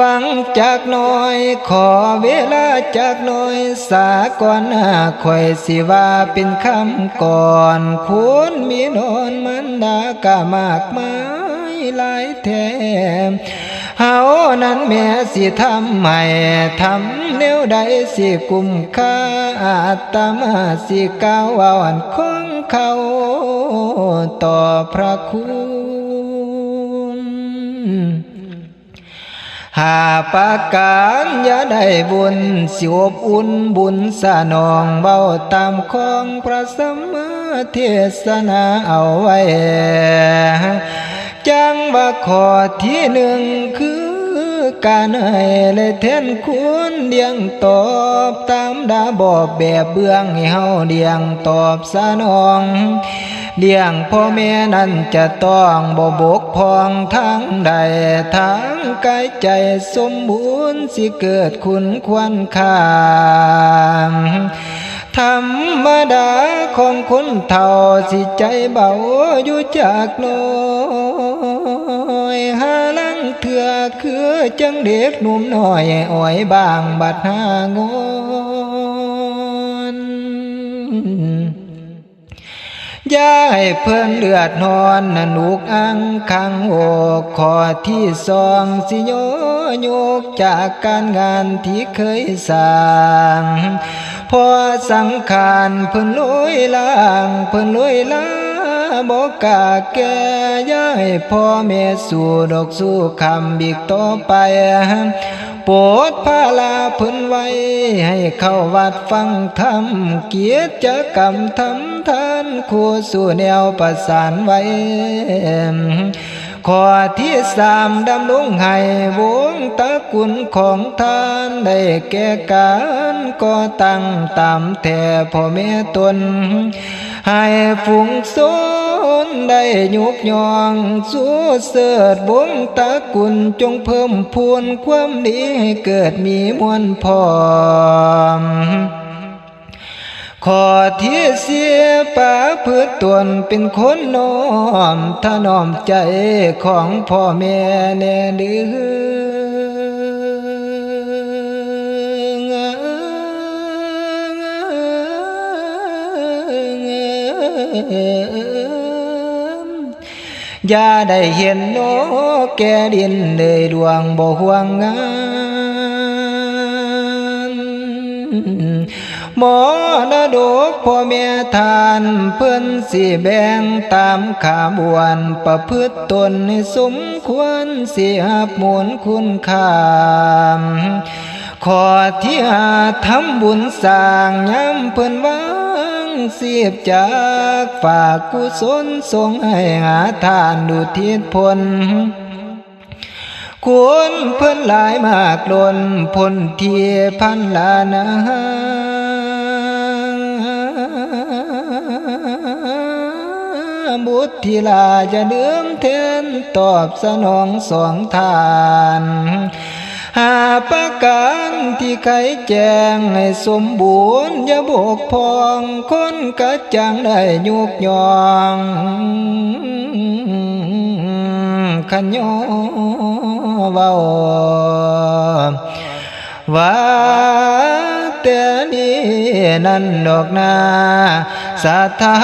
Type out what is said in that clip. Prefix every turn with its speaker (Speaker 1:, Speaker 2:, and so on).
Speaker 1: ฟังจากหน้อย ขอเวลาจากหน้อย สาก่อนหน้าคอยสิว่าเป็นคำก่อนคุณมีนอนมันดากามากมายหลายแถมเฮานั้นแม่สิทำให้ทำแนวใดสิกุมค่าอาตมาสิก้าวอ่อนของเขาต่อพระคุณ หาปากการอย่าได้บุญสิอบอุ่นบุญสนองเบาตามของพระสมมาเทศนาเอาไว้ จังว่าขอที่หนึ่งคือการให้และแทนคุณเดียงตอบตามดาบอบแบบเบื้องให้เฮาเดียงตอบสนอง เลี้ยงพ่อแม่นั้นจะต้องบ่บกพองทั้งใดทั้งกายใจสมบูรณ์สิเกิดคุณควรค่าธรรมดาของคนเท่าสิใจเบาอยู่จากน้อยหาลังเถื่อคือจังเด็กหนุ่มน้อยอ่อยบางบัดหางอ ย่าให้เพิ่นเลือดนอนนนุกอังคังโอกขอที่สองสิโยโยกจากการงานที่เคยสร้างพอสังขารเพิ่นลุยล่างเพิ่นลุยล่างบอกกาแก่ย่าให้พ่อแม่สู่ดอกสู่คำบีกต่อไป ปรดพาลาพื้นไว้ ให้เข้าวัดฟังธรรม เกียรติกรรมทำทานคู่สู่แนวประสานไว้ข้อที่สามดำลงให้วงตระกุลของท่านได้แก่การก่อตั้งตามแต่พ่อแม่ตน ให้ฝูงโซ นได้ยุกยองสู้เสดวงตะกุลจงเพิ่มพูนความดีให้เกิดมีมวลพร้อมขอที่เสียป่าพืชตวนเป็นคนน้อมถนอมใจของพ่อแม่แน่เดือ อย่าได้เห็นโนแก่ดินเลยดวงบ่ห่วงงานหมอนดกพ่อแม่ทานเพื่อนสิแบ่งตามขาบวนประพฤติตนให้สมควรสิหับหมุนคุณค่าขอที่หาทำบุญสร้างย้ำเพื่อนว่า สียบจากฝากกุศลส่งให้หาทานดูทิศพลควรเพื่อนหลายมากล้นพลเทียพันลานาบุตรทีลาจะเดือมเทนตอบสนองสองทาน หาประการที่ใครแจงให้สมบูรณ์อย่าบกพองคนกระจังได้ยุกยองขันยอเว้าว่าแต่นี้นั่นดอกนาสัทธา